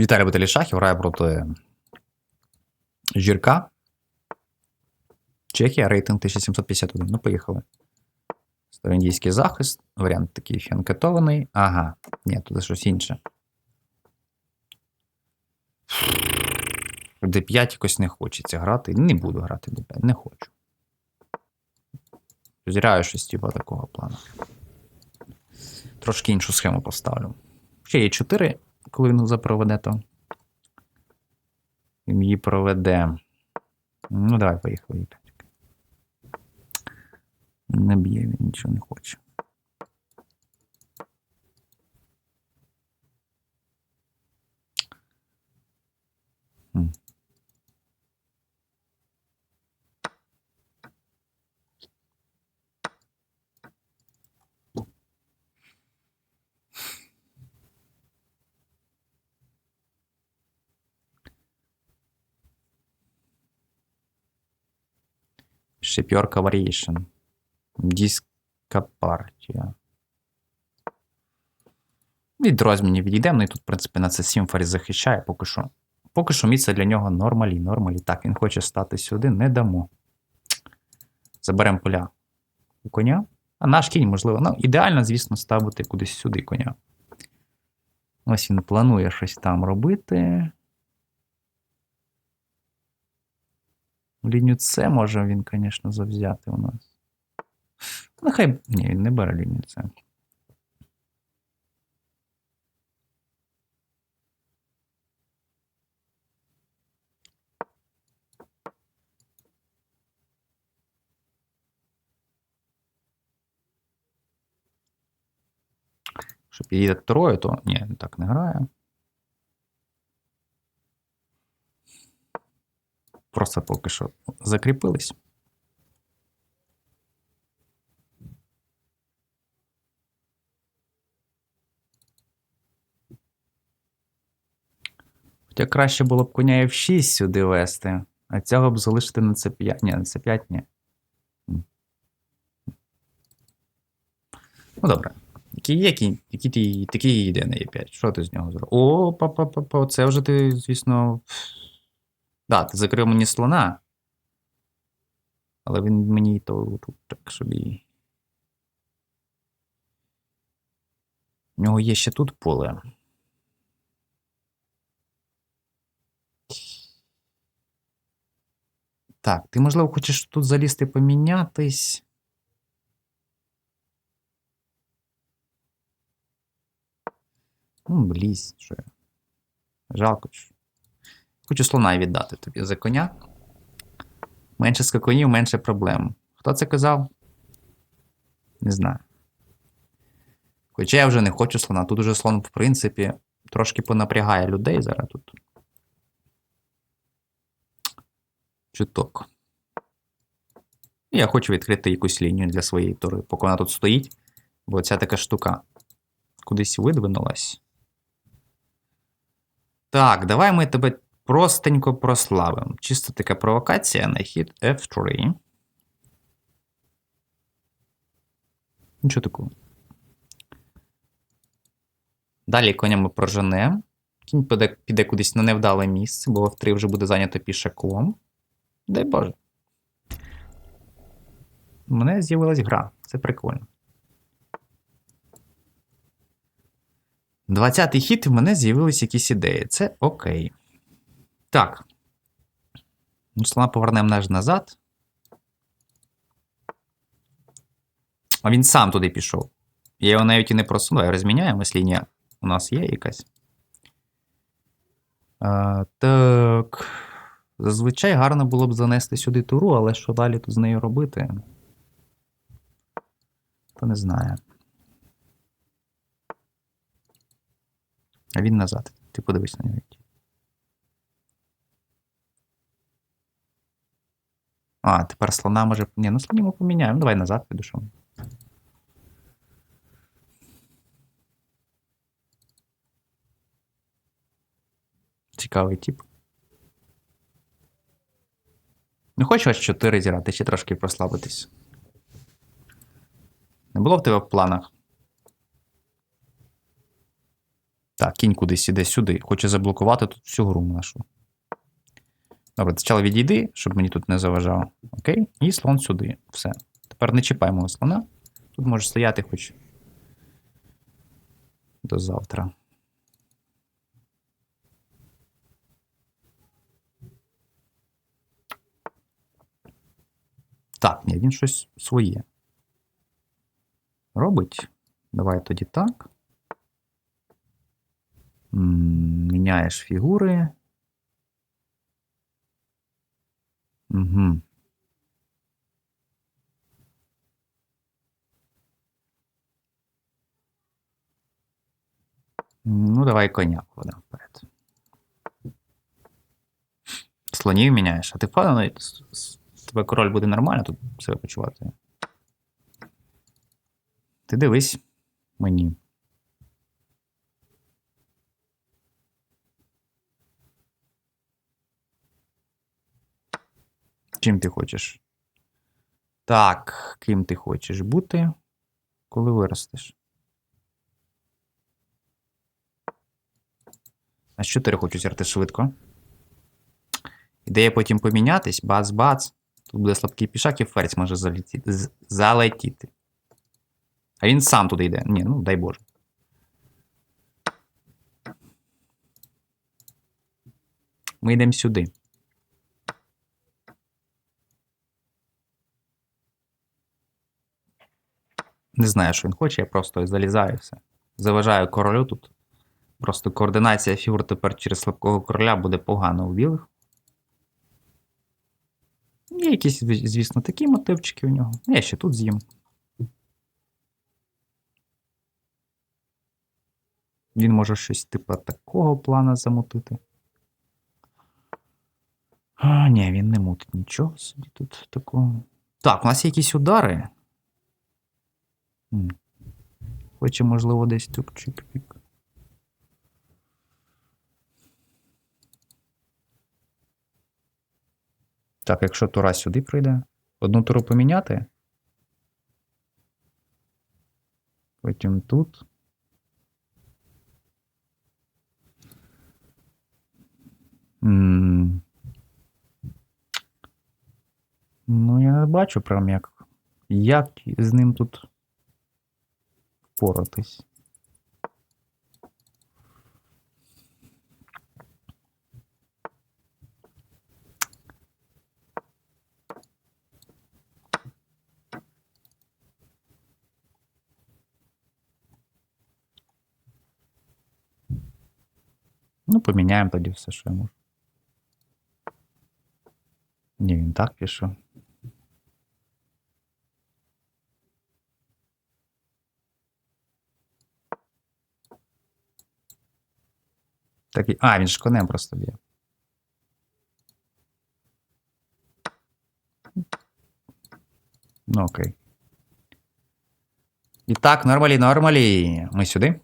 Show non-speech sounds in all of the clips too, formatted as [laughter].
Віталій Баталій Шахів грає проти Жірка. Чехія, рейтинг 1751. Ну, поїхали. Староіндійський захист. Варіант такий фіанкетований. Ага. Ні, тут щось інше. D5 якось не хочеться грати. Не буду грати D5, не хочу. Зряю щось типа такого плану. Трошки іншу схему поставлю. Ще є 4, коли він запроведе, то. Він її проведе. Ну, давай, поїхали. Не б'є, він нічого не хоче. Хм. Шепьорка Variation. Диска партія. Від розмінів відійдемо, ну і тут, в принципі, на це Сімфорі захищає поки що. Поки що місце для нього нормалі, нормалі. Так, він хоче стати сюди, не дамо. Заберемо поля у коня. А наш кінь, можливо. Ну, ідеально, звісно, ставити кудись сюди коня. Ось він планує щось там робити. Лінію С може він, звісно, завзяти у нас. Нехай. Ні, він не бере лінію С. Якщо підійде троє, то ні, так не грає. Просто поки що закріпились. Хоча краще було б коня F6 сюди вести, а цього б залишити на C5. Ні, на C5 ні. Ну, добре. Які які, такі йде на Е5. Що ти з нього зробив? О, па-па-па-па, це вже ти, звісно. Да, ти закрив мені слона. Але він мені то тут так собі. У нього є ще тут поле. Так, ти, можливо, хочеш тут залізти помінятись. Ну, блізь, що я. Жалко. що. Хочу слона віддати тобі за коня. Менше скакунів, менше проблем. Хто це казав? Не знаю. Хоча я вже не хочу слона. Тут уже слон, в принципі, трошки понапрягає людей зараз тут. Чуток. Я хочу відкрити якусь лінію для своєї тори, поки вона тут стоїть. Бо ця така штука кудись видвинулась. Так, давай ми тебе простенько прославимо. Чисто така провокація на хід F3. Нічого такого. Далі коня ми проженемо. Кінь піде, піде кудись на невдале місце, бо F3 вже буде зайнято пішаком. Дай Боже. У мене з'явилась гра. Це прикольно. 20-й хід, в мене з'явились якісь ідеї. Це окей. Так. Ну, слона повернемо наш назад. А він сам туди пішов. Я його навіть і не просунув. Розміняємось лінія. У нас є якась. А, так. Зазвичай гарно було б занести сюди туру, але що далі тут з нею робити? То не знаю. А він назад. Ти подивись на нього. А, тепер слона може. Ні, ну слоні ми поміняємо. Давай назад піду. що. Цікавий тип. Не хочу аж 4 зіграти, ще трошки прослабитись. Не було в тебе в планах? Так, кінь кудись іде сюди. Хоче заблокувати тут всю гру нашу. Добре, спочатку відійди, щоб мені тут не заважав. Окей. І слон сюди. Все. Тепер не чіпаємо слона. Тут може стояти хоч до завтра. Так, ні, він щось своє. Робить. Давай тоді так. Міняєш фігури. Угу. Ну, давай коня кладемо вперед. Слонів міняєш, а ти впевнений, с- тебе король буде нормально тут себе почувати. Ти дивись мені. Чим ти хочеш? Так, ким ти хочеш бути, коли виростеш? А що ти хочу зірти швидко? Ідея потім помінятись, бац-бац. Тут буде слабкий пішак і ферзь може залетіти. залетіти. А він сам туди йде. Ні, ну дай Боже. Ми йдемо сюди. Не знаю, що він хоче, я просто залізаю все. Заважаю королю тут. Просто координація фігур тепер через слабкого короля буде погано у білих. Є якісь, звісно, такі мотивчики у нього. Я ще тут з'їм. Він може щось типу такого плана замутити. А, ні, він не мутить нічого собі тут такого. Так, у нас є якісь удари. Хоче, можливо, десь тут чик-пік. Так, якщо тура сюди прийде, одну туру поміняти. Потім тут. М. Ну, я не бачу прям як. Як з ним тут впоратись. Ну, поміняємо тоді все, що я можу. Ні, він так пішов. Так, і- а, він ж конем просто б'є. Ну, окей. І так, нормалі, нормалі. Ми сюди.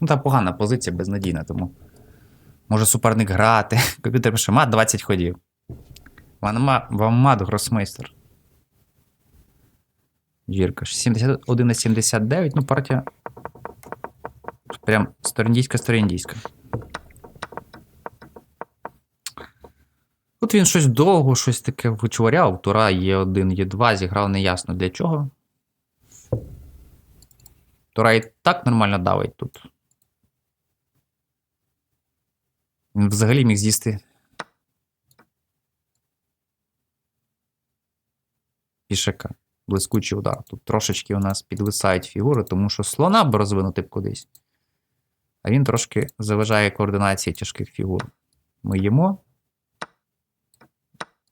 Ну, та погана позиція, безнадійна, тому. Може суперник грати. [laughs] Комп'ютер пише, мат 20 ходів. Вам мат, гросмейстер. Жірка. 71 на 79. Ну, партія. Прям сторіндійська, сторіндійська. Тут він щось довго, щось таке вичворяв. Тура Є1, Є2, зіграв неясно для чого. Тура і так нормально давить тут. Він взагалі міг з'їсти. Пішака. Блискучий удар. Тут трошечки у нас підвисають фігури, тому що слона б розвинути б кудись. А він трошки заважає координації тяжких фігур. Ми їмо.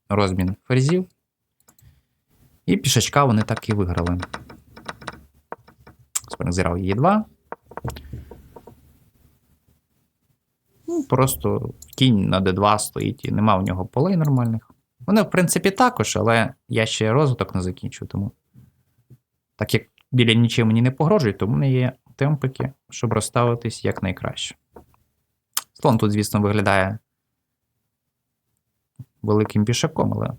Розмін ферзів. І пішачка вони так і виграли. Суперник зіграв Е2. Ну, просто кінь на d2 стоїть і нема у нього полей нормальних. Вони, в принципі, також, але я ще розвиток не закінчу, тому. Так як біля нічим мені не погрожують, то в мене є темпики, щоб розставитись якнайкраще. Слон тут, звісно, виглядає великим пішаком, але.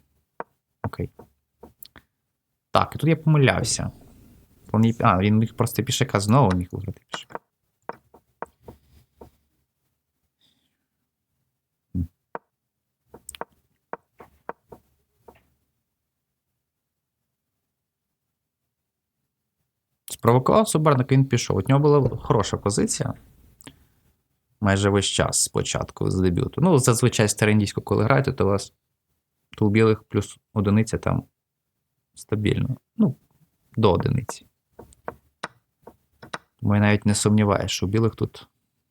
Окей. Так, і тут я помилявся. А, він міг просто пішака знову міг виграти пішака. Спровокував суперника, він пішов. У нього була хороша позиція. Майже весь час спочатку з дебюту. Ну, зазвичай старендійську, коли граєте, то у вас тул білих плюс одиниця там стабільно. Ну, до одиниці. Тому я навіть не сумніваюся, що у білих тут.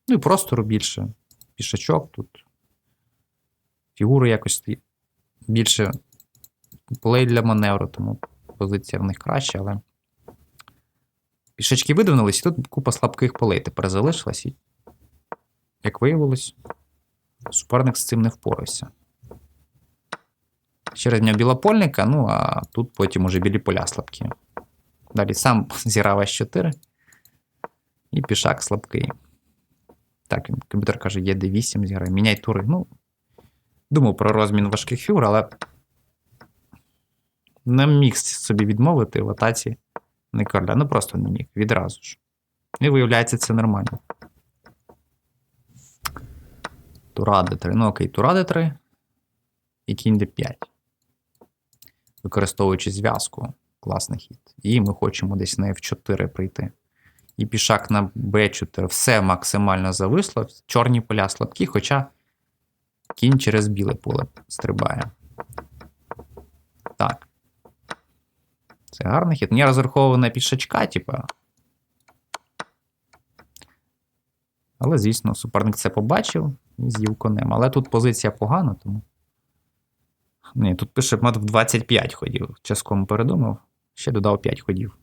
Ну і простору більше. Пішачок тут. Фігури якось більше полей для маневру, тому позиція в них краща, але. Пішачки видвинулись, і тут купа слабких полей тепер залишилась. І, як виявилось, суперник з цим не впорався. Через нього білопольника, ну а тут потім уже білі поля слабкі. Далі сам [laughs] зіграв С4. І пішак слабкий. Так, комп'ютер каже, є D8 зіграє. Міняй тури. Ну, думав про розмін важких фігур, але не міг собі відмовити в атаці не короля. Ну просто не міг. Відразу ж. І виявляється, це нормально. Тура D3. Ну окей, Тура D3 і кінь D5. Використовуючи зв'язку. Класний хід. І ми хочемо десь на F4 прийти. І пішак на B4. Все максимально зависло. Чорні поля слабкі, хоча кінь через біле поле стрибає. Це гарний хід. Я розраховував пішачка, типа. Але, звісно, суперник це побачив і з'їв конем. Але тут позиція погана, тому. Ні, тут пише мат в 25 ходів. Частком передумав. Ще додав 5 ходів.